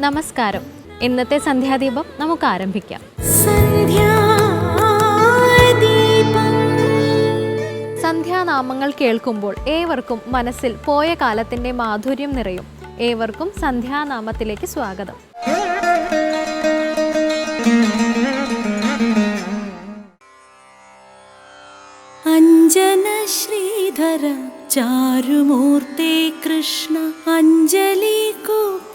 നമസ്കാരം. ഇന്നത്തെ സന്ധ്യാദീപം നമുക്ക് ആരംഭിക്കാം സന്ധ്യാനാമങ്ങൾ കേൾക്കുമ്പോൾ ഏവർക്കും മനസ്സിൽ പോയ കാലത്തിന്റെ മാധുര്യം നിറയും. ഏവർക്കും സന്ധ്യാനാമത്തിലേക്ക് സ്വാഗതം. അഞ്ജന ശ്രീധര ചാരുമൂർത്തി കൃഷ്ണ അഞ്ജലി കൂപ്പി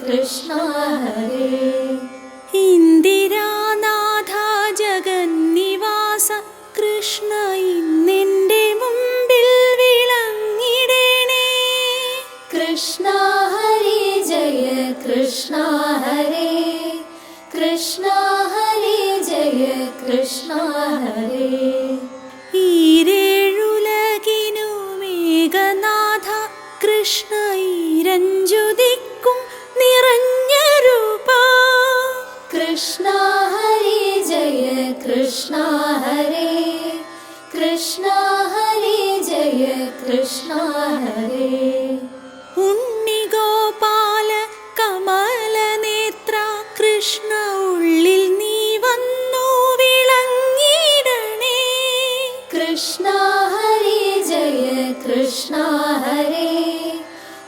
കൃഷ്ണ ഹരേ. കൃഷ്ണ ഹരി ജയ കൃഷ്ണ ഹരേ കൃഷ്ണ ഹരി ജയ കൃഷ്ണ ഹരേ ഉണ്ണിഗോപാല കമലനേത്ര കൃഷ്ണ ഉള്ളിൽ നീ വന്നു വിളങ്ങിടണേ കൃഷ്ണ ഹരി ജയ കൃഷ്ണ ഹരേ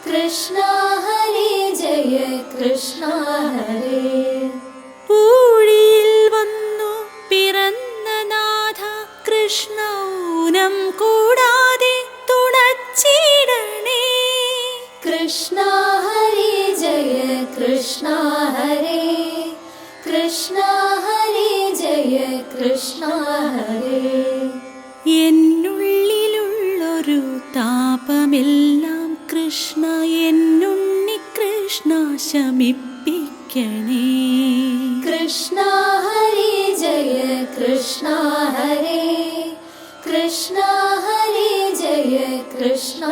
കൃഷ്ണ ഹരി ജയ കൃഷ്ണ ശമിപ്പിക്കണേ കൃഷ്ണ ഹരി ജയ കൃഷ്ണ ഹരേ. കൃഷ്ണ ഹരി ജയ കൃഷ്ണ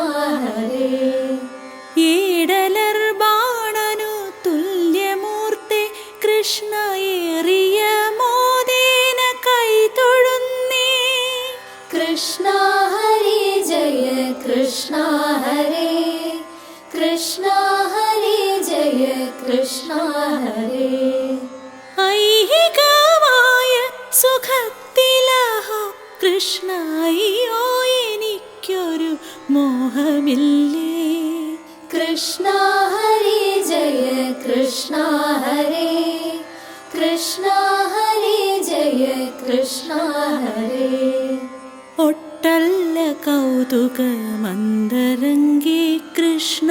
സുഖത്തിലഹോ കൃഷ്ണ അയ്യോ എനിക്കൊരു മോഹമില്ലേ? കൃഷ്ണ ഹരി ജയ കൃഷ്ണ ഹരേ. കൃഷ്ണ ഹരി ജയ കൃഷ്ണ ഹരേ. ഒട്ടല്ല കൗതുക മന്ദരംഗേ കൃഷ്ണ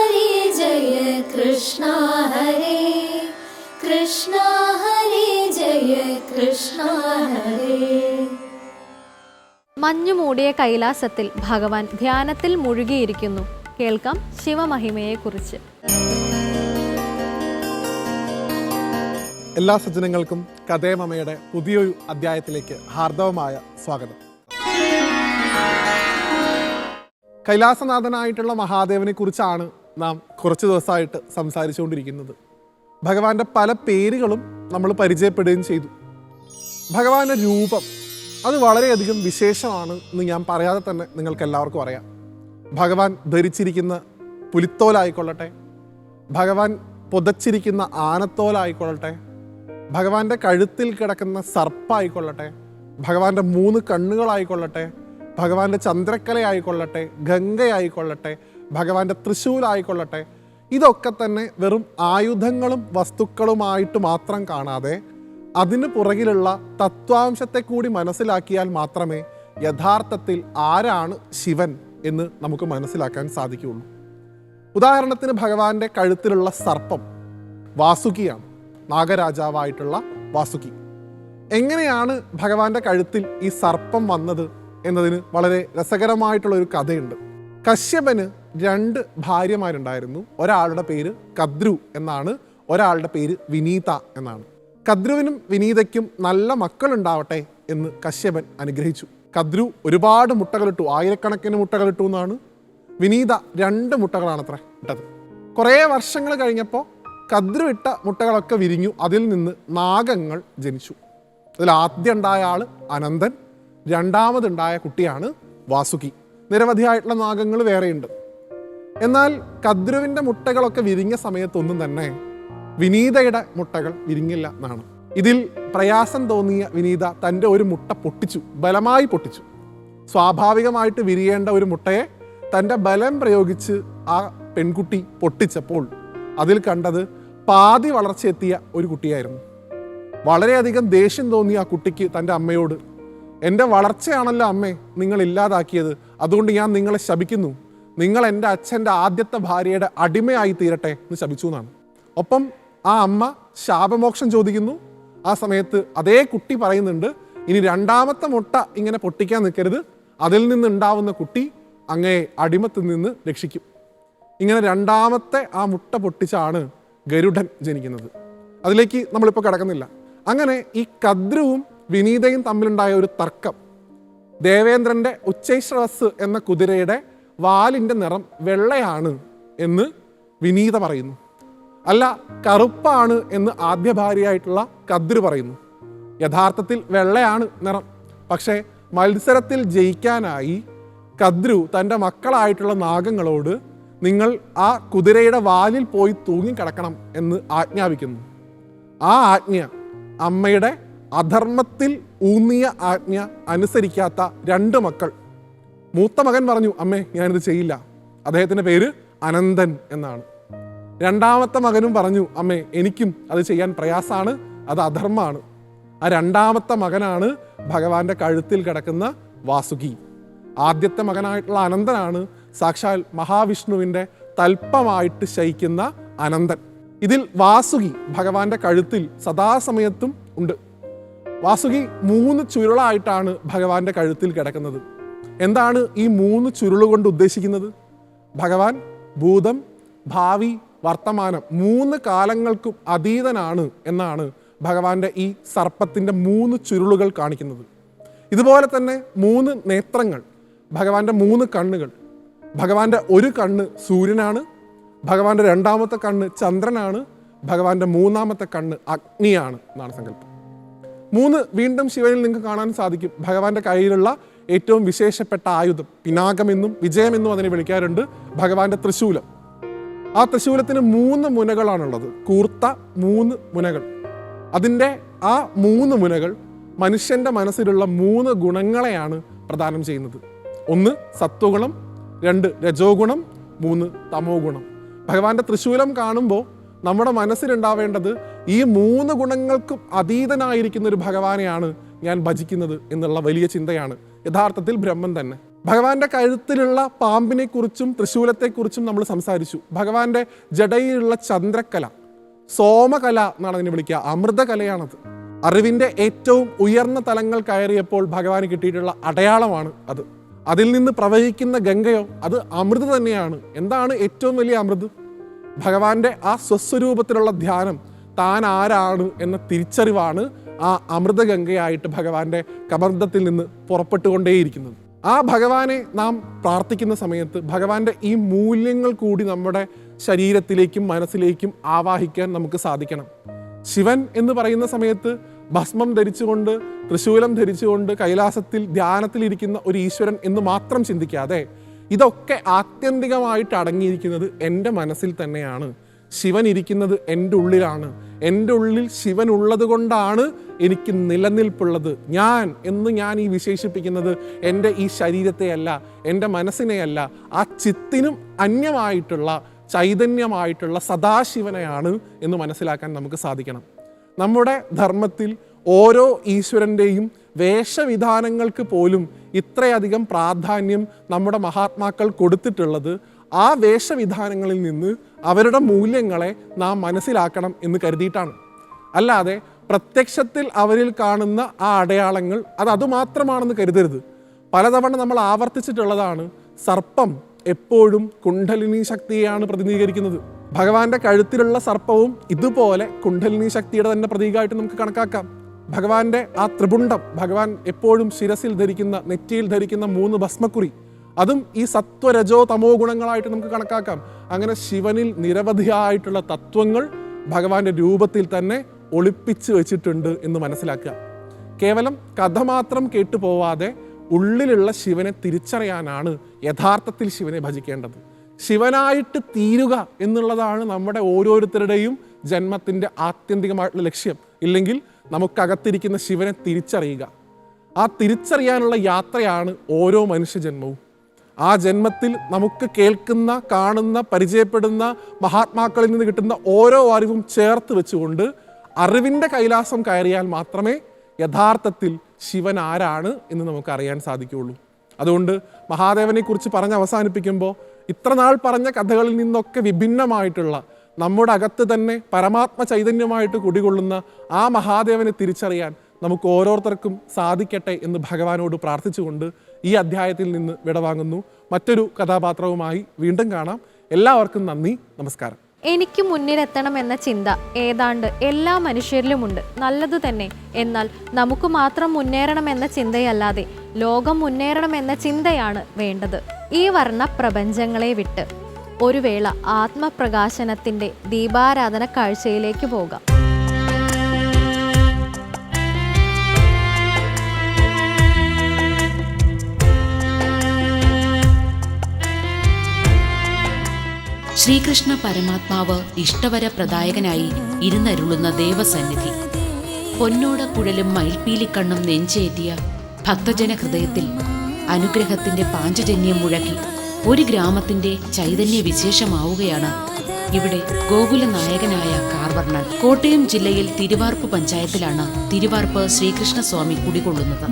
കൃഷ്ണ ഹരേ കൃഷ്ണ ഹരേ ജയ കൃഷ്ണ ഹരേ. മഞ്ഞു മൂടിയ കൈലാസത്തിൽ ഭഗവാൻ ധ്യാനത്തിൽ മുഴുകിയിരിക്കുന്നു. കേൾക്കാം ശിവമഹിമയെക്കുറിച്ച്. എല്ലാ സജ്ജനങ്ങൾക്കും കഥേമമ്മയുടെ പുതിയൊരു അധ്യായത്തിലേക്ക് ഹാർദവമായ സ്വാഗതം. കൈലാസനാഥനായിട്ടുള്ള മഹാദേവനെ കുറിച്ചാണ് നാം കുറച്ച് ദിവസമായിട്ട് സംസാരിച്ചുകൊണ്ടിരിക്കുന്നത്. ഭഗവാന്റെ പല പേരുകളും നമ്മൾ പരിചയപ്പെടുകയും ചെയ്തു. ഭഗവാന്റെ രൂപം അത് വളരെയധികം വിശേഷമാണ് എന്ന് ഞാൻ പറയാതെ തന്നെ നിങ്ങൾക്ക് എല്ലാവർക്കും അറിയാം. ഭഗവാൻ ധരിച്ചിരിക്കുന്ന പുലിത്തോലായിക്കൊള്ളട്ടെ ഭഗവാൻ പുതച്ചിരിക്കുന്ന ആനത്തോലായിക്കൊള്ളട്ടെ ഭഗവാന്റെ കഴുത്തിൽ കിടക്കുന്ന സർപ്പായിക്കൊള്ളട്ടെ ഭഗവാന്റെ മൂന്ന് കണ്ണുകളായിക്കൊള്ളട്ടെ ഭഗവാന്റെ ചന്ദ്രക്കലയായിക്കൊള്ളട്ടെ ഗംഗയായിക്കൊള്ളട്ടെ ഭഗവാന്റെ തൃശ്ശൂലായിക്കൊള്ളട്ടെ ഇതൊക്കെ തന്നെ വെറും ആയുധങ്ങളും വസ്തുക്കളുമായിട്ട് മാത്രം കാണാതെ അതിന് പുറകിലുള്ള തത്വാംശത്തെ കൂടി മനസ്സിലാക്കിയാൽ മാത്രമേ യഥാർത്ഥത്തിൽ ആരാണ് ശിവൻ എന്ന് നമുക്ക് മനസ്സിലാക്കാൻ സാധിക്കുകയുള്ളൂ. ഉദാഹരണത്തിന് ഭഗവാന്റെ കഴുത്തിലുള്ള സർപ്പം വാസുകിയാണ് നാഗരാജാവായിട്ടുള്ള വാസുകി. എങ്ങനെയാണ് ഭഗവാന്റെ കഴുത്തിൽ ഈ സർപ്പം വന്നത് എന്നതിന് വളരെ രസകരമായിട്ടുള്ള ഒരു കഥയുണ്ട്. കശ്യപന് രണ്ട് ഭാര്യമാരുണ്ടായിരുന്നു. ഒരാളുടെ പേര് കദ്രു എന്നാണ് ഒരാളുടെ പേര് വിനീത എന്നാണ്. കദ്രുവിനും വിനീതയ്ക്കും നല്ല മക്കളുണ്ടാവട്ടെ എന്ന് കശ്യപൻ അനുഗ്രഹിച്ചു. കദ്രു ഒരുപാട് മുട്ടകളിട്ടു ആയിരക്കണക്കിന് മുട്ടകളിട്ടു എന്നാണ്. വിനീത രണ്ട് മുട്ടകളാണ് അത്ര ഇട്ടത്. കുറേ വർഷങ്ങൾ കഴിഞ്ഞപ്പോൾ കദ്രു ഇട്ട മുട്ടകളൊക്കെ വിരിഞ്ഞു. അതിൽ നിന്ന് നാഗങ്ങൾ ജനിച്ചു. അതിൽ ആദ്യം ഉണ്ടായ ആൾ അനന്തൻ രണ്ടാമതുണ്ടായ കുട്ടിയാണ് വാസുകി. നിരവധിയായിട്ടുള്ള നാഗങ്ങൾ വേറെയുണ്ട്. എന്നാൽ കദ്രുവിന്റെ മുട്ടകളൊക്കെ വിരിഞ്ഞ സമയത്തൊന്നും തന്നെ വിനീതയുടെ മുട്ടകൾ വിരിഞ്ഞില്ല എന്നാണ്. ഇതിൽ പ്രയാസം തോന്നിയ വിനീത തന്റെ ഒരു മുട്ട പൊട്ടിച്ചു ബലമായി പൊട്ടിച്ചു. സ്വാഭാവികമായിട്ട് വിരിയേണ്ട ഒരു മുട്ടയെ തന്റെ ബലം പ്രയോഗിച്ച് ആ പെൺകുട്ടി പൊട്ടിച്ചപ്പോൾ അതിൽ കണ്ടത് പാതി വളർച്ചയെത്തിയ ഒരു കുട്ടിയായിരുന്നു. വളരെയധികം ദേഷ്യം തോന്നിയ ആ കുട്ടിക്ക് തന്റെ അമ്മയോട് എന്റെ വളർച്ചയാണല്ലോ അമ്മേ നിങ്ങൾ ഇല്ലാതാക്കിയത്. അതുകൊണ്ട് ഞാൻ നിങ്ങളെ ശപിക്കുന്നു. നിങ്ങൾ എന്റെ അച്ഛന്റെ ആദ്യത്തെ ഭാര്യയുടെ അടിമയായി തീരട്ടെ എന്ന് ശപിച്ചു എന്നാണ്. ഒപ്പം ആ അമ്മ ശാപമോക്ഷം ചോദിക്കുന്നു. ആ സമയത്ത് അതേ കുട്ടി പറയുന്നുണ്ട് ഇനി രണ്ടാമത്തെ മുട്ട ഇങ്ങനെ പൊട്ടിക്കാൻ നിൽക്കരുത്. അതിൽ നിന്നുണ്ടാവുന്ന കുട്ടി അങ്ങേ അടിമത്തിൽ നിന്ന് രക്ഷിക്കും. ഇങ്ങനെ രണ്ടാമത്തെ ആ മുട്ട പൊട്ടിച്ചാണ് ഗരുഡൻ ജനിക്കുന്നത്. അതിലേക്ക് നമ്മളിപ്പോൾ കിടക്കുന്നില്ല. അങ്ങനെ ഈ കദ്രുവും വിനീതയും തമ്മിലുണ്ടായ ഒരു തർക്കം ദേവേന്ദ്രന്റെ ഉച്ചൈശ്രവസ് എന്ന കുതിരയുടെ വാലിന്റെ നിറം വെള്ളയാണ് എന്ന് വിനീത പറയുന്നു. അല്ല കറുപ്പാണ് എന്ന് ആദ്യ ഭാര്യയായിട്ടുള്ള കദ്രു പറയുന്നു. യഥാർത്ഥത്തിൽ വെള്ളയാണ് നിറം. പക്ഷേ മത്സരത്തിൽ ജയിക്കാനായി കദ്രു തന്റെ മക്കളായിട്ടുള്ള നാഗങ്ങളോട് നിങ്ങൾ ആ കുതിരയുടെ വാലിൽ പോയി തൂങ്ങിക്കിടക്കണം എന്ന് ആജ്ഞാപിക്കുന്നു. ആ ആജ്ഞ അമ്മയുടെ അധർമ്മത്തിൽ ഊന്നിയ ആജ്ഞ അനുസരിക്കാത്ത രണ്ട് മക്കൾ. മൂത്ത മകൻ പറഞ്ഞു അമ്മേ ഞാനിത് ചെയ്യില്ല. അദ്ദേഹത്തിന്റെ പേര് അനന്തൻ എന്നാണ്. രണ്ടാമത്തെ മകനും പറഞ്ഞു അമ്മേ എനിക്കും അത് ചെയ്യാൻ പ്രയാസമാണ് അത് അധർമ്മമാണ് ആ രണ്ടാമത്തെ മകനാണ് ഭഗവാന്റെ കഴുത്തിൽ കിടക്കുന്ന വാസുകി. ആദ്യത്തെ മകനായിട്ടുള്ള അനന്തനാണ് സാക്ഷാൽ മഹാവിഷ്ണുവിന്റെ തൽപ്പമായിട്ട് ശയിക്കുന്ന അനന്തൻ. ഇതിൽ വാസുകി ഭഗവാന്റെ കഴുത്തിൽ സദാസമയത്തും ഉണ്ട്. വാസുകി മൂന്ന് ചുരുളായിട്ടാണ് ഭഗവാന്റെ കഴുത്തിൽ കിടക്കുന്നത്. എന്താണ് ഈ മൂന്ന് ചുരുൾ കൊണ്ട് ഉദ്ദേശിക്കുന്നത്? ഭഗവാൻ ഭൂതം ഭാവി വർത്തമാനം മൂന്ന് കാലങ്ങൾക്കും അതീതനാണ് എന്നാണ് ഭഗവാന്റെ ഈ സർപ്പത്തിന്റെ മൂന്ന് ചുരുളുകൾ കാണിക്കുന്നത്. ഇതുപോലെ തന്നെ മൂന്ന് നേത്രങ്ങൾ ഭഗവാന്റെ മൂന്ന് കണ്ണുകൾ. ഭഗവാന്റെ ഒരു കണ്ണ് സൂര്യനാണ് ഭഗവാന്റെ രണ്ടാമത്തെ കണ്ണ് ചന്ദ്രനാണ് ഭഗവാന്റെ മൂന്നാമത്തെ കണ്ണ് അഗ്നിയാണ് എന്നാണ് സങ്കല്പം. മൂന്ന് വീണ്ടും ശിവനിൽ നിങ്ങൾക്ക് കാണാൻ സാധിക്കും. ഭഗവാന്റെ കയ്യിലുള്ള ഏറ്റവും വിശേഷപ്പെട്ട ആയുധം. പിനാകമെന്നും വിജയമെന്നും അതിനെ വിളിക്കാറുണ്ട് ഭഗവാന്റെ തൃശൂലം. ആ തൃശൂലത്തിന് മൂന്ന് മുനകളാണുള്ളത്. കൂർത്ത മൂന്ന് മുനകൾ. അതിന്റെ ആ മൂന്ന് മുനകൾ മനുഷ്യന്റെ മനസ്സിലുള്ള മൂന്ന് ഗുണങ്ങളെയാണ് പ്രദാനം ചെയ്യുന്നത്. ഒന്ന് സത്വഗുണം. രണ്ട് രജോഗുണം. മൂന്ന് തമോ ഗുണം ഭഗവാന്റെ തൃശൂലം കാണുമ്പോൾ നമ്മുടെ മനസ്സിലുണ്ടാവേണ്ടത് ഈ മൂന്ന് ഗുണങ്ങൾക്കും അതീതനായിരിക്കുന്ന ഒരു ഭഗവാനെയാണ് ഞാൻ ഭജിക്കുന്നത് എന്നുള്ള വലിയ ചിന്തയാണ്. യഥാർത്ഥത്തിൽ ബ്രഹ്മൻ തന്നെ. ഭഗവാന്റെ കഴുത്തിലുള്ള പാമ്പിനെ കുറിച്ചും തൃശൂലത്തെക്കുറിച്ചും നമ്മൾ സംസാരിച്ചു. ഭഗവാന്റെ ജടയിലുള്ള ചന്ദ്രകല സോമകല എന്നാണ് അതിനെ വിളിക്കുക. അമൃതകലയാണത്. അറിവിന്റെ ഏറ്റവും ഉയർന്ന തലങ്ങൾ കയറിയപ്പോൾ ഭഗവാന് കിട്ടിയിട്ടുള്ള അടയാളമാണ് അത്. അതിൽ നിന്ന് പ്രവഹിക്കുന്ന ഗംഗയോ അത് അമൃത് തന്നെയാണ്. എന്താണ് ഏറ്റവും വലിയ അമൃത്? ഭഗവാന്റെ ആ സ്വസ്വരൂപത്തിലുള്ള ധ്യാനം താൻ ആരാണ് എന്ന തിരിച്ചറിവാണ് ആ അമൃതഗംഗയായിട്ട് ഭഗവാന്റെ കബന്ധത്തിൽ നിന്ന് പുറപ്പെട്ടുകൊണ്ടേയിരിക്കുന്നത്. ആ ഭഗവാനെ നാം പ്രാർത്ഥിക്കുന്ന സമയത്ത് ഭഗവാന്റെ ഈ മൂല്യങ്ങൾ കൂടി നമ്മുടെ ശരീരത്തിലേക്കും മനസ്സിലേക്കും ആവാഹിക്കാൻ നമുക്ക് സാധിക്കണം. ശിവൻ എന്ന് പറയുന്ന സമയത്ത് ഭസ്മം ധരിച്ചുകൊണ്ട് തൃശൂലം ധരിച്ചുകൊണ്ട് കൈലാസത്തിൽ ധ്യാനത്തിലിരിക്കുന്ന ഒരു ഈശ്വരൻ എന്ന് മാത്രം ചിന്തിക്കാതെ ഇതൊക്കെ ആത്യന്തികമായിട്ട് അടങ്ങിയിരിക്കുന്നത് എന്റെ മനസ്സിൽ തന്നെയാണ്. ശിവൻ ഇരിക്കുന്നത് എന്റെ ഉള്ളിലാണ്. എന്റെ ഉള്ളിൽ ശിവൻ ഉള്ളത് കൊണ്ടാണ് എനിക്ക് നിലനിൽപ്പുള്ളത്. ഞാൻ എന്ന് ഞാൻ ഈ വിശേഷിപ്പിക്കുന്നത് എന്റെ ഈ ശരീരത്തെയല്ല എന്റെ മനസ്സിനെയല്ല. ആ ചിത്തിനും അന്യമായിട്ടുള്ള ചൈതന്യമായിട്ടുള്ള സദാശിവനെയാണ് എന്ന് മനസ്സിലാക്കാൻ നമുക്ക് സാധിക്കണം. നമ്മുടെ ധർമ്മത്തിൽ ഓരോ ഈശ്വരന്റെയും വേഷവിധാനങ്ങൾക്ക് പോലും ഇത്രയധികം പ്രാധാന്യം നമ്മുടെ മഹാത്മാക്കൾ കൊടുത്തിട്ടുള്ളത് ആ വേഷവിധാനങ്ങളിൽ നിന്ന് അവരുടെ മൂല്യങ്ങളെ നാം മനസ്സിലാക്കണം എന്ന് കരുതിയിട്ടാണ്. അല്ലാതെ പ്രത്യക്ഷത്തിൽ അവരിൽ കാണുന്ന ആ അടയാളങ്ങൾ അത് അതുമാത്രമാണെന്ന് കരുതരുത്. പലതവണ നമ്മൾ ആവർത്തിച്ചിട്ടുള്ളതാണ് സർപ്പം എപ്പോഴും കുണ്ഡലിനി ശക്തിയെയാണ് പ്രതിനിധീകരിക്കുന്നത്. ഭഗവാന്റെ കഴുത്തിലുള്ള സർപ്പവും ഇതുപോലെ കുണ്ഡലിനി ശക്തിയുടെ തന്നെ പ്രതീകമായിട്ട് നമുക്ക് കണക്കാക്കാം. ഭഗവാന്റെ ആ ത്രിപുണ്ടം ഭഗവാൻ എപ്പോഴും ശിരസിൽ ധരിക്കുന്ന നെറ്റിയിൽ ധരിക്കുന്ന മൂന്ന് ഭസ്മക്കുറി. അതും ഈ സത്വരജോ തമോ ഗുണങ്ങളായിട്ട് നമുക്ക് കണക്കാക്കാം. അങ്ങനെ ശിവനിൽ നിരവധിയായിട്ടുള്ള തത്വങ്ങൾ ഭഗവാന്റെ രൂപത്തിൽ തന്നെ ഒളിപ്പിച്ച് വെച്ചിട്ടുണ്ട് എന്ന് മനസ്സിലാക്കുക. കേവലം കഥ മാത്രം കേട്ടു പോവാതെ ഉള്ളിലുള്ള ശിവനെ തിരിച്ചറിയാനാണ് യഥാർത്ഥത്തിൽ ശിവനെ ഭജിക്കേണ്ടത്. ശിവനായിട്ട് തീരുക എന്നുള്ളതാണ് നമ്മുടെ ഓരോരുത്തരുടെയും ജന്മത്തിന്റെ ആത്യന്തികമായിട്ടുള്ള ലക്ഷ്യം. ഇല്ലെങ്കിൽ നമുക്കകത്തിരിക്കുന്ന ശിവനെ തിരിച്ചറിയുക. ആ തിരിച്ചറിയാനുള്ള യാത്രയാണ് ഓരോ മനുഷ്യജന്മവും. ആ ജന്മത്തിൽ നമുക്ക് കേൾക്കുന്ന കാണുന്ന പരിചയപ്പെടുന്ന മഹാത്മാക്കളിൽ നിന്ന് കിട്ടുന്ന ഓരോ അറിവും ചേർത്ത് വെച്ചുകൊണ്ട് അറിവിന്റെ കൈലാസം കയറിയാൽ മാത്രമേ യഥാർത്ഥത്തിൽ ശിവൻ ആരാണ് എന്ന് നമുക്ക് അറിയാൻ സാധിക്കുകയുള്ളൂ. അതുകൊണ്ട് മഹാദേവനെക്കുറിച്ച് പറഞ്ഞ് അവസാനിപ്പിക്കുമ്പോൾ ഇത്ര നാൾ പറഞ്ഞ കഥകളിൽ നിന്നൊക്കെ വിഭിന്നമായിട്ടുള്ള നമ്മുടെ അകത്ത് തന്നെ പരമാത്മ ചൈതന്യമായിട്ട് കുടികൊള്ളുന്ന ആ മഹാദേവനെ തിരിച്ചറിയാൻ നമുക്ക് ഓരോരുത്തർക്കും സാധിക്കട്ടെ എന്ന് ഭഗവാനോട് പ്രാർത്ഥിച്ചുകൊണ്ട് ഈ അധ്യായത്തിൽ നിന്ന് വിടവാങ്ങുന്നു. മറ്റൊരു കഥാപാത്രവുമായി വീണ്ടും കാണാം. എല്ലാവർക്കും നന്ദി. നമസ്കാരം. എനിക്ക് മുന്നിലെത്തണം എന്ന ചിന്ത ഏതാണ്ട് എല്ലാ മനുഷ്യരിലുമുണ്ട്. നല്ലത് തന്നെ. എന്നാൽ നമുക്ക് മാത്രം മുന്നേറണം എന്ന ചിന്തയല്ലാതെ ലോകം മുന്നേറണം എന്ന ചിന്തയാണ് വേണ്ടത്. ഈ വർണ പ്രപഞ്ചങ്ങളെ വിട്ട്. ഒരു വേള ആത്മപ്രകാശനത്തിന്റെ ദീപാരാധന കാഴ്ചയിലേക്ക് പോകാം. ശ്രീകൃഷ്ണ പരമാത്മാവ് ഇഷ്ടവര പ്രദായകനായി ഇരുന്നരുളുന്ന ദേവസന്നിധി. പൊന്നോട കുഴലും മയിൽപ്പീലിക്കണ്ണും നെഞ്ചേറ്റിയ ഭക്തജന ഹൃദയത്തിൽ അനുഗ്രഹത്തിന്റെ പാഞ്ചജന്യം മുഴക്കി ഒരു ഗ്രാമത്തിന്റെ ചൈതന്യ വിശേഷമാവുകയാണ്. ഇവിടെ ഗോകുല നായകനായ കാർവർണൻ. കോട്ടയം ജില്ലയിൽ തിരുവാർപ്പ് പഞ്ചായത്തിലാണ് തിരുവാർപ്പ് ശ്രീകൃഷ്ണസ്വാമി കുടികൊള്ളുന്നത്.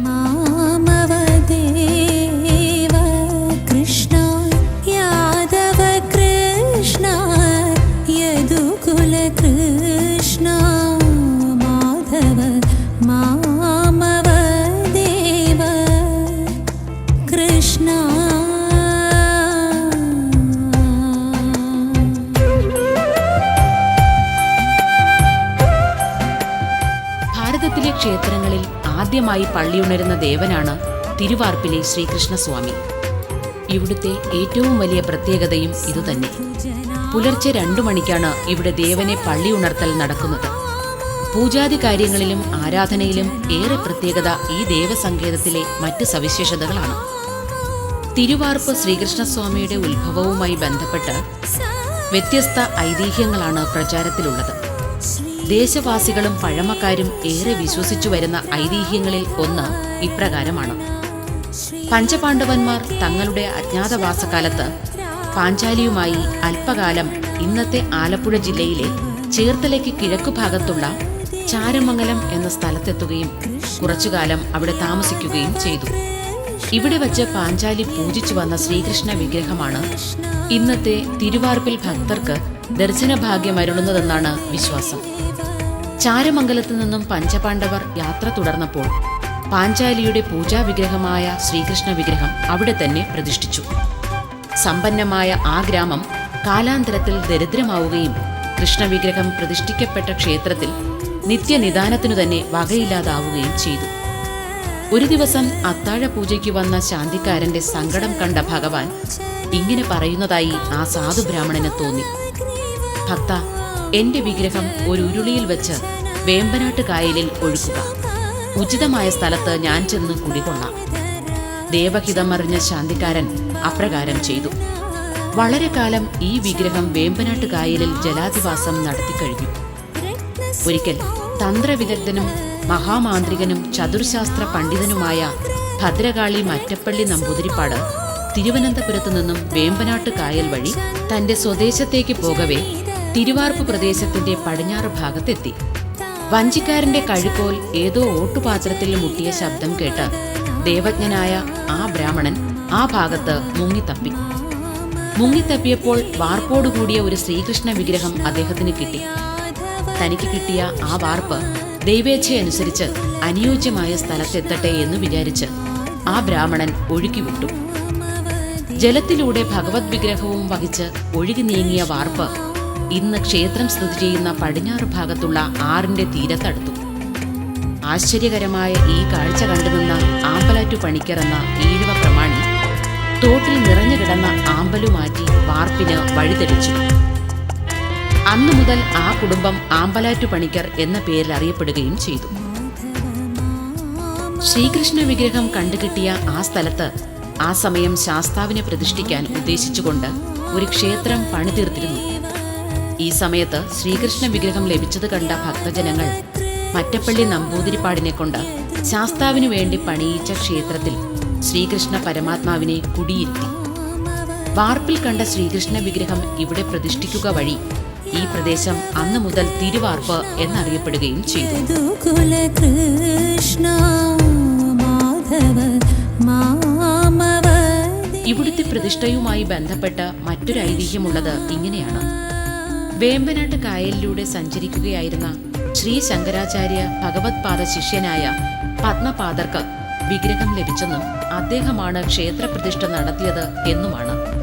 No. ആദ്യമായി പള്ളിയുണരുന്ന ദേവനാണ് തിരുവാർപ്പിലെ ശ്രീകൃഷ്ണസ്വാമി. ഇവിടുത്തെ ഏറ്റവും വലിയ പ്രത്യേകതയും ഇതുതന്നെ. പുലർച്ചെ രണ്ടു മണിക്കാണ് ഇവിടെ ദേവനെ പള്ളി ഉണർത്തൽ നടക്കുന്നത്. പൂജാതി കാര്യങ്ങളിലും ആരാധനയിലും ഏറെ പ്രത്യേകത ഈ ദേവസങ്കേതത്തിലെ മറ്റ് സവിശേഷതകളാണ്. തിരുവാർപ്പ് ശ്രീകൃഷ്ണസ്വാമിയുടെ ഉത്ഭവവുമായി ബന്ധപ്പെട്ട് വ്യത്യസ്ത ഐതിഹ്യങ്ങളാണ് പ്രചാരത്തിലുള്ളത്. ദേശവാസികളും പഴമക്കാരും ഏറെ വിശ്വസിച്ചു വരുന്ന ഐതിഹ്യങ്ങളിൽ ഒന്ന് ഇപ്രകാരമാണ്. പഞ്ചപാണ്ഡവന്മാർ തങ്ങളുടെ അജ്ഞാതവാസകാലത്ത് പാഞ്ചാലിയുമായി അല്പകാലം ഇന്നത്തെ ആലപ്പുഴ ജില്ലയിലെ ചേർത്തലയ്ക്ക് കിഴക്കുഭാഗത്തുള്ള ചാരമംഗലം എന്ന സ്ഥലത്തെത്തുകയും കുറച്ചുകാലം അവിടെ താമസിക്കുകയും ചെയ്തു. ഇവിടെ വച്ച് പാഞ്ചാലി പൂജിച്ചു വന്ന ശ്രീകൃഷ്ണ വിഗ്രഹമാണ് ഇന്നത്തെ തിരുവാർപ്പിൽ ഭക്തർക്ക് ദർശനഭാഗ്യമരുളുന്നതെന്നാണ് വിശ്വാസം. ചാരമംഗലത്തു നിന്നും പഞ്ചപാണ്ഡവർ യാത്ര തുടർന്നപ്പോൾ പാഞ്ചാലിയുടെ പൂജാ വിഗ്രഹമായ ശ്രീകൃഷ്ണ വിഗ്രഹം അവിടെ തന്നെ പ്രതിഷ്ഠിച്ചു. സമ്പന്നമായ ആ ഗ്രാമം കാലാന്തരത്തിൽ ദരിദ്രമാവുകയും കൃഷ്ണവിഗ്രഹം പ്രതിഷ്ഠിക്കപ്പെട്ട ക്ഷേത്രത്തിൽ നിത്യനിദാനത്തിനു തന്നെ വകയില്ലാതാവുകയും ചെയ്തു. ഒരു ദിവസം അത്താഴ പൂജയ്ക്ക് വന്ന ശാന്തിക്കാരന്റെ സങ്കടം കണ്ട ഭഗവാൻ ഇങ്ങനെ പറയുന്നതായി ആ സാധു ബ്രാഹ്മണന് തോന്നി. ഭക്ത എന്റെ വിഗ്രഹം ഒരു ഉരുളിയിൽ വെച്ച് വേമ്പനാട്ട് കായലിൽ ഒഴുക്കുക. ഉചിതമായ സ്ഥലത്ത് ഞാൻ ചെന്ന് കുടികൊള്ളാം. ദേവഹിതമറിഞ്ഞ ശാന്തിക്കാരൻ അപ്രകാരം ചെയ്തു. വളരെ കാലം ഈ വിഗ്രഹം വേമ്പനാട്ട് കായലിൽ ജലാധിവാസം നടത്തിക്കഴിഞ്ഞു. ഒരിക്കൽ തന്ത്രവിദഗ്ധനും മഹാമാന്ത്രികനും ചതുർശാസ്ത്ര പണ്ഡിതനുമായ ഭദ്രകാളി മറ്റപ്പള്ളി നമ്പൂതിരിപ്പാട് തിരുവനന്തപുരത്തു നിന്നും വേമ്പനാട്ട് കായൽ വഴി തന്റെ സ്വദേശത്തേക്ക് പോകവേ തിരുവാർപ്പ് പ്രദേശത്തിന്റെ പടിഞ്ഞാറ് ഭാഗത്തെത്തി. വഞ്ചിക്കാരന്റെ കഴുക്കോൽ ഏതോ ഓട്ടുപാത്രത്തിൽ മുട്ടിയ ശബ്ദം കേട്ട് ദേവജ്ഞനായ ആ ബ്രാഹ്മണൻ ആ ഭാഗത്ത് മുങ്ങിത്തപ്പി. മുങ്ങിത്തപ്പിയപ്പോൾ വാർപ്പോടുകൂടിയ ഒരു ശ്രീകൃഷ്ണ വിഗ്രഹം അദ്ദേഹത്തിന് കിട്ടി. തനിക്ക് കിട്ടിയ ആ വാർപ്പ് ദൈവേച്ഛയനുസരിച്ച് അനുയോജ്യമായ സ്ഥലത്തെത്തട്ടെ എന്ന് വിചാരിച്ച് ആ ബ്രാഹ്മണൻ ഒഴുക്കിവിട്ടു. ജലത്തിലൂടെ ഭഗവത് വിഗ്രഹവും വഹിച്ച് ഒഴുകി നീങ്ങിയ വാർപ്പ് ഇന്ന് ക്ഷേത്രം സ്ഥിതി ചെയ്യുന്ന പടിഞ്ഞാറ് ഭാഗത്തുള്ള ആറിന്റെ തീരത്തടുത്തു. ആശ്ചര്യകരമായ ഈ കാഴ്ച കണ്ടുനിന്ന ആമ്പലാറ്റു പണിക്കർ എന്ന ഈഴവ പ്രമാണി തോട്ടിൽ നിറഞ്ഞു കിടന്ന ആമ്പലു മാറ്റി വാർപ്പിന് വഴിതെളിച്ചു. അന്നു മുതൽ ആ കുടുംബം ആമ്പലാറ്റു പണിക്കർ എന്ന പേരിൽ അറിയപ്പെടുകയും ചെയ്തു. ശ്രീകൃഷ്ണ വിഗ്രഹം കണ്ടുകിട്ടിയ ആ സ്ഥലത്ത് ആ സമയം ശാസ്താവിനെ പ്രതിഷ്ഠിക്കാൻ ഉദ്ദേശിച്ചുകൊണ്ട് ഒരു ക്ഷേത്രം പണിതീർത്തിരുന്നു. ഈ സമയത്ത് ശ്രീകൃഷ്ണ വിഗ്രഹം ലഭിച്ചത് കണ്ട ഭക്തജനങ്ങൾ മറ്റപ്പള്ളി നമ്പൂതിരിപ്പാടിനെ കൊണ്ട് ശാസ്താവിനു വേണ്ടി പണിയിച്ച ക്ഷേത്രത്തിൽ ശ്രീകൃഷ്ണ പരമാത്മാവിനെ കുടിയിരുത്തി. വാർപ്പിൽ കണ്ട ശ്രീകൃഷ്ണ വിഗ്രഹം ഇവിടെ പ്രതിഷ്ഠിക്കുക വഴി ഈ പ്രദേശം അന്നു മുതൽ തിരുവാർപ്പ് എന്നറിയപ്പെടുകയും ചെയ്തു. ഇവിടുത്തെ പ്രതിഷ്ഠയുമായി ബന്ധപ്പെട്ട മറ്റൊരു ഐതിഹ്യമുള്ളത് ഇങ്ങനെയാണ്. വേമ്പനാട്ട് കായലിലൂടെ സഞ്ചരിക്കുകയായിരുന്ന ശ്രീ ശങ്കരാചാര്യ ഭഗവത് പാദ ശിഷ്യനായ പത്മപാദർക്ക് വിഗ്രഹം ലഭിച്ചെന്നും അദ്ദേഹമാണ് ക്ഷേത്രപ്രതിഷ്ഠ നടത്തിയത് എന്നുമാണ്.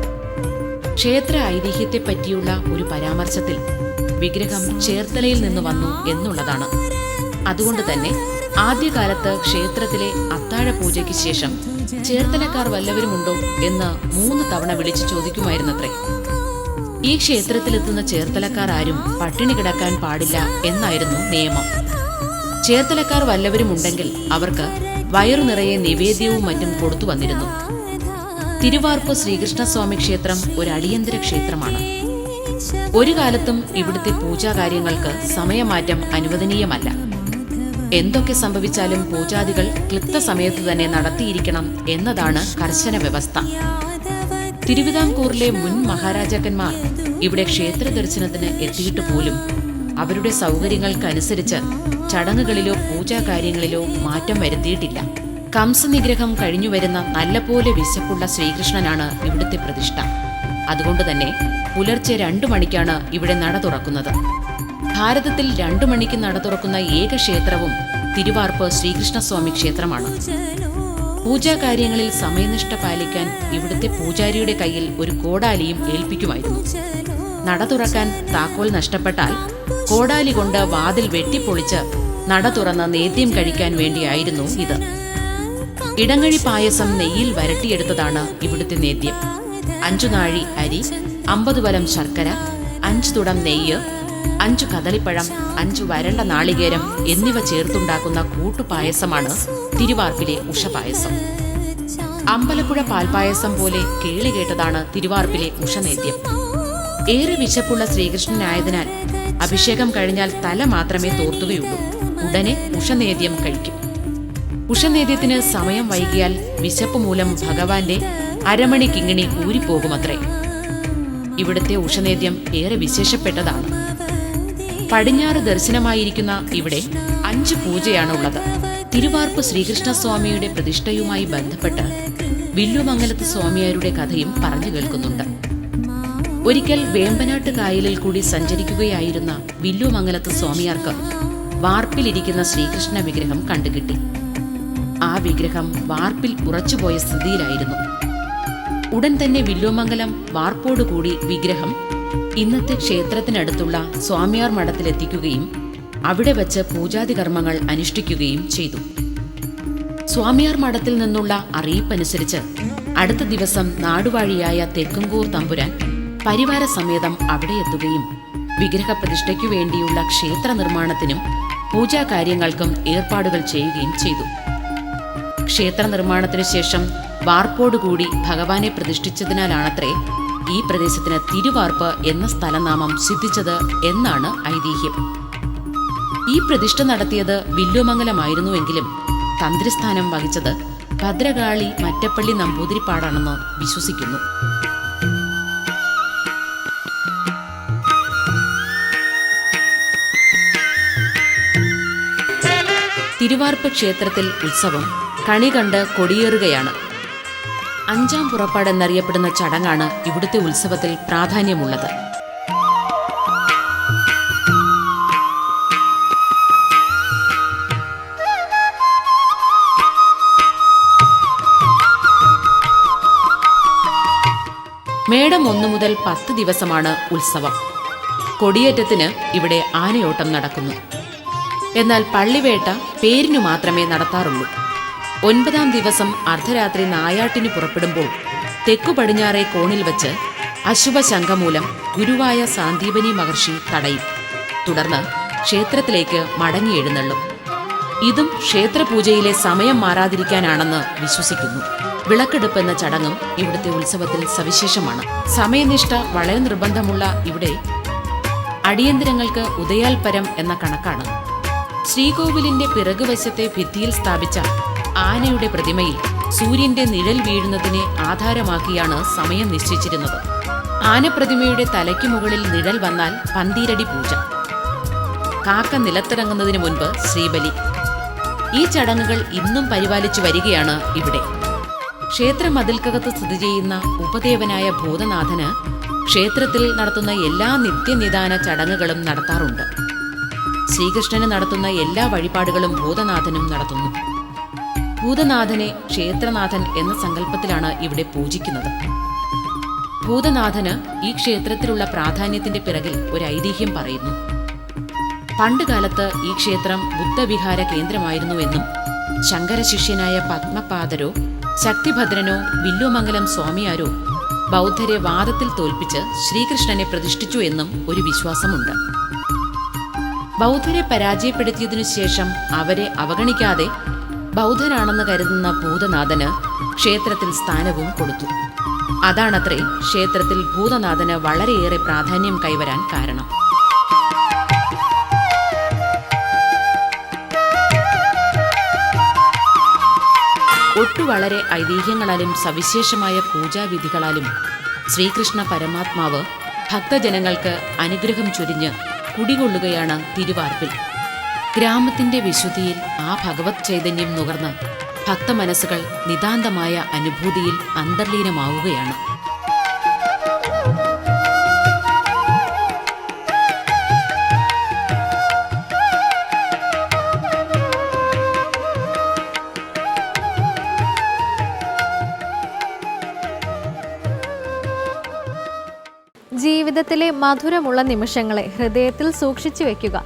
ക്ഷേത്ര ഐതിഹ്യത്തെ പറ്റിയുള്ള ഒരു പരാമർശത്തിൽ വിഗ്രഹം ചേർത്തലയിൽ നിന്ന് വന്നു എന്നുള്ളതാണ്. അതുകൊണ്ട് തന്നെ ആദ്യകാലത്ത് ക്ഷേത്രത്തിലെ അത്താഴ പൂജയ്ക്ക് ശേഷം ചേർത്തലക്കാർ വല്ലവരുമുണ്ടോ എന്ന് മൂന്ന് തവണ വിളിച്ചു ചോദിക്കുമായിരുന്നത്രേ. ഈ ക്ഷേത്രത്തിലെത്തുന്ന ചേർത്തലക്കാർ ആരും പട്ടിണി കിടക്കാൻ പാടില്ല എന്നായിരുന്നു നിയമം. ചേർത്തലക്കാർ വല്ലവരുമുണ്ടെങ്കിൽ അവർക്ക് വയറു നിറയെ നിവേദ്യവും മറ്റും കൊടുത്തു വന്നിരുന്നു. തിരുവാർപ്പ് ശ്രീകൃഷ്ണസ്വാമി ക്ഷേത്രം ഒരു അടിയന്തര ക്ഷേത്രമാണ്. ഒരു കാലത്തും ഇവിടുത്തെ പൂജാകാര്യങ്ങൾക്ക് സമയമാറ്റം അനുവദനീയമല്ല. എന്തൊക്കെ സംഭവിച്ചാലും പൂജാദികൾ ക്ലിപ്ത സമയത്ത് തന്നെ നടത്തിയിരിക്കണം എന്നതാണ് കർശന വ്യവസ്ഥ. തിരുവിതാംകൂറിലെ മുൻ മഹാരാജാക്കന്മാർ ഇവിടെ ക്ഷേത്ര ദർശനത്തിന് എത്തിയിട്ട് പോലും അവരുടെ സൗകര്യങ്ങൾക്കനുസരിച്ച് ചടങ്ങുകളിലോ പൂജാകാര്യങ്ങളിലോ മാറ്റം വരുത്തിയിട്ടില്ല. കംസനിഗ്രഹം കഴിഞ്ഞുവരുന്ന നല്ലപോലെ വിശപ്പുള്ള ശ്രീകൃഷ്ണനാണ് ഇവിടുത്തെ പ്രതിഷ്ഠ. അതുകൊണ്ട് തന്നെ പുലർച്ചെ രണ്ടു മണിക്കാണ് ഇവിടെ നട തുറക്കുന്നത്. ഭാരതത്തിൽ രണ്ടു മണിക്ക് നട തുറക്കുന്ന ഏക ക്ഷേത്രവും തിരുവാർപ്പ് ശ്രീകൃഷ്ണസ്വാമി ക്ഷേത്രമാണ്. പൂജാകാര്യങ്ങളിൽ സമയനിഷ്ഠ പാലിക്കാൻ ഇവിടുത്തെ പൂജാരിയുടെ കയ്യിൽ ഒരു കോടാലിയും ഏൽപ്പിക്കുമായിരുന്നു. നട തുറക്കാൻ താക്കോൽ നഷ്ടപ്പെട്ടാൽ കോടാലി കൊണ്ട് വാതിൽ വെട്ടിപ്പൊളിച്ച് നട തുറന്ന് നേദ്യം കഴിക്കാൻ വേണ്ടിയായിരുന്നു ഇത്. ഇടങ്ങഴി പായസം നെയ്യിൽ വരട്ടിയെടുത്തതാണ് ഇവിടുത്തെ നേദ്യം. അഞ്ചു നാഴി അരി അമ്പത് വലം ശർക്കര അഞ്ച് തുടം നെയ്യ് അഞ്ചു കദളിപ്പഴം അഞ്ചു വരണ്ട നാളികേരം എന്നിവ ചേർത്തുണ്ടാക്കുന്ന കൂട്ടുപായസമാണ് തിരുവാർപ്പിലെ ഉഷപായസം. അമ്പലപ്പുഴ പാൽപായസം പോലെ കേളി കേട്ടതാണ് തിരുവാർപ്പിലെ ഉഷനേദ്യം. ഏറെ വിശപ്പുള്ള ശ്രീകൃഷ്ണനായതിനാൽ അഭിഷേകം കഴിഞ്ഞാൽ തല മാത്രമേ തോർത്തുകയുള്ളൂ. ഉടനെ ഉഷനേദ്യം കഴിക്കും. ഉഷനേദ്യത്തിന് സമയം വൈകിയാൽ വിശപ്പ് മൂലം ഭഗവാന്റെ അരമണി കിങ്ങിണി ഊരിപ്പോകുമത്രേ. ഇവിടുത്തെ ഉഷനേദ്യം ഏറെ വിശേഷപ്പെട്ടതാണ്. പടിഞ്ഞാറ് ദർശനമായിരിക്കുന്ന ഇവിടെ അഞ്ച് പൂജയാണ് ഉള്ളത് തിരുവാർപ്പ് ശ്രീകൃഷ്ണസ്വാമിയുടെ പ്രതിഷ്ഠയുമായി ബന്ധപ്പെട്ട് വില്ലുമംഗലത്ത് സ്വാമിയാരുടെ കഥയും പറഞ്ഞു കേൾക്കുന്നുണ്ട്. ഒരിക്കൽ വേമ്പനാട്ട് കായലിൽ കൂടി സഞ്ചരിക്കുകയായിരുന്ന വില്ലുമംഗലത്ത് സ്വാമിയാർക്ക് വാർപ്പിലിരിക്കുന്ന ശ്രീകൃഷ്ണ വിഗ്രഹം കണ്ടുകിട്ടി. ആ വിഗ്രഹം വാർപ്പിൽ ഉറച്ചുപോയ സ്ഥിതിയിലായിരുന്നു. ഉടൻ തന്നെ വില്ലുമംഗലം വാർപ്പോടുകൂടി വിഗ്രഹം ഇന്നത്തെ ക്ഷേത്രത്തിനടുത്തുള്ള സ്വാമിയാർ മഠത്തിലെത്തിക്കുകയും അവിടെ വച്ച് പൂജാതി കർമ്മങ്ങൾ അനുഷ്ഠിക്കുകയും ചെയ്തു. സ്വാമിയാർ മഠത്തിൽ നിന്നുള്ള അറിയിപ്പനുസരിച്ച് അടുത്ത ദിവസം നാടുവാഴിയായ തെക്കുംകൂർ തമ്പുരാൻ പരിവാര സമേതം അവിടെ എത്തുകയും വിഗ്രഹപ്രതിഷ്ഠയ്ക്കു വേണ്ടിയുള്ള ക്ഷേത്ര നിർമ്മാണത്തിനും പൂജാകാര്യങ്ങൾക്കും ഏർപ്പാടുകൾ ചെയ്യുകയും ചെയ്തു. ക്ഷേത്ര നിർമ്മാണത്തിനു ശേഷം വാർപ്പോടുകൂടി ഭഗവാനെ പ്രതിഷ്ഠിച്ചതിനാലാണത്രേ ഈ പ്രദേശത്തിന് തിരുവാർപ്പ് എന്ന സ്ഥലനാമം സിദ്ധിച്ചത് എന്നാണ് ഐതിഹ്യം. ഈ പ്രതിഷ്ഠ നടത്തിയത് വില്ലുമംഗലമായിരുന്നുവെങ്കിലും തന്ത്രിസ്ഥാനം വഹിച്ചത് ഭദ്രകാളി മറ്റപ്പള്ളി നമ്പൂതിരിപ്പാടാണെന്ന് വിശ്വസിക്കുന്നു. തിരുവാർപ്പ് ക്ഷേത്രത്തിൽ ഉത്സവം കണി കണ്ട് കൊടിയേറുകയാണ്. അഞ്ചാം പുറപ്പാട് എന്നറിയപ്പെടുന്ന ചടങ്ങാണ് ഇവിടുത്തെ ഉത്സവത്തിൽ പ്രാധാന്യമുള്ളത്. മേടം ഒന്നു മുതൽ പത്ത് ദിവസമാണ് ഉത്സവം. കൊടിയേറ്റത്തിന് ഇവിടെ ആനയോട്ടം നടക്കുന്നു. എന്നാൽ പള്ളിവേട്ട പേരിനു മാത്രമേ നടത്താറുള്ളൂ. ഒൻപതാം ദിവസം അർദ്ധരാത്രി നായാട്ടിന് പുറപ്പെടുമ്പോൾ തെക്കു പടിഞ്ഞാറെ കോണിൽ വച്ച് അശുഭ ശംഖമൂലം ഗുരുവായ സാന്ദീപനി മഹർഷി തടയും. തുടർന്ന് ക്ഷേത്രത്തിലേക്ക് മടങ്ങി എഴുന്നള്ളും. ഇതും ക്ഷേത്രപൂജയിലെ സമയം മാറാതിരിക്കാനാണെന്ന് വിശ്വസിക്കുന്നു. വിളക്കെടുപ്പ് എന്ന ചടങ്ങും ഇവിടുത്തെ ഉത്സവത്തിൽ സവിശേഷമാണ്. സമയനിഷ്ഠ വളരെ നിർബന്ധമുള്ള ഇവിടെ അടിയന്തരങ്ങൾക്ക് ഉദയാൽപരം എന്ന കണക്കാണ്. ശ്രീകോവിലിന്റെ പിറകുവശത്തെ ഭിത്തിയിൽ സ്ഥാപിച്ച ആനയുടെ പ്രതിമയിൽ സൂര്യന്റെ നിഴൽ വീഴുന്നതിനെ ആധാരമാക്കിയാണ് സമയം നിശ്ചയിച്ചിരുന്നത്. ആനപ്രതിമയുടെ തലയ്ക്കു മുകളിൽ നിഴൽ വന്നാൽ പന്തീരടി പൂജ. കാക്ക നിലത്തിറങ്ങുന്നതിന് മുൻപ് ശ്രീബലി. ഈ ചടങ്ങുകൾ ഇന്നും പരിപാലിച്ചു വരികയാണ് ഇവിടെ. ക്ഷേത്ര മതിൽക്കകത്ത് സ്ഥിതി ചെയ്യുന്ന ഉപദേവനായ ഭൂതനാഥന് ക്ഷേത്രത്തിൽ നടത്തുന്ന എല്ലാ നിത്യനിദാന ചടങ്ങുകളും നടത്താറുണ്ട്. ശ്രീകൃഷ്ണന് നടത്തുന്ന എല്ലാ വഴിപാടുകളും ഭൂതനാഥനും നടത്തുന്നു. ഭൂതനാഥനെ ക്ഷേത്രനാഥൻ എന്ന സങ്കല്പത്തിലാണ് ഇവിടെ പൂജിക്കുന്നത്. ഭൂതനാഥന് ഈ ക്ഷേത്രത്തിലുള്ള പ്രാധാന്യത്തിന്റെ പിറകിൽ ഒരു ഐതിഹ്യം പറയുന്നു. പണ്ടുകാലത്ത് ഈ ക്ഷേത്രം ബുദ്ധവിഹാര കേന്ദ്രമായിരുന്നുവെന്നും ശങ്കര ശിഷ്യനായ പത്മപാദരോ ശക്തിഭദ്രനോ വില്ലുമംഗലം സ്വാമിയാരോ ബൗദ്ധരെ വാദത്തിൽ തോൽപ്പിച്ച് ശ്രീകൃഷ്ണനെ പ്രതിഷ്ഠിച്ചു എന്നും ഒരു വിശ്വാസമുണ്ട്. ബൗദ്ധരെ പരാജയപ്പെടുത്തിയതിനു ശേഷം അവരെ അവഗണിക്കാതെ ബൗദ്ധരാണെന്ന് കരുതുന്ന ഭൂതനാഥന് ക്ഷേത്രത്തിൽ സ്ഥാനവും കൊടുത്തു. അതാണത്രേ ക്ഷേത്രത്തിൽ ഭൂതനാഥന് വളരെയേറെ പ്രാധാന്യം കൈവരാൻ കാരണം. ഒട്ടുവളരെ ഐതിഹ്യങ്ങളാലും സവിശേഷമായ പൂജാവിധികളാലും ശ്രീകൃഷ്ണ പരമാത്മാവ് ഭക്തജനങ്ങൾക്ക് അനുഗ്രഹം ചൊരിഞ്ഞ് കുടികൊള്ളുകയാണ് തിരുവാർപ്പിൽ. ഗ്രാമത്തിന്റെ വിശുദ്ധിയിൽ ആ ഭഗവത് ചൈതന്യം നുകർന്ന് ഭക്തമനസ്സുകൾ നിതാന്തമായ അനുഭൂതിയിൽ അന്തർലീനമാവുകയാണ്. ജീവിതത്തിലെ മധുരമുള്ള നിമിഷങ്ങളെ ഹൃദയത്തിൽ സൂക്ഷിച്ചു വെക്കുക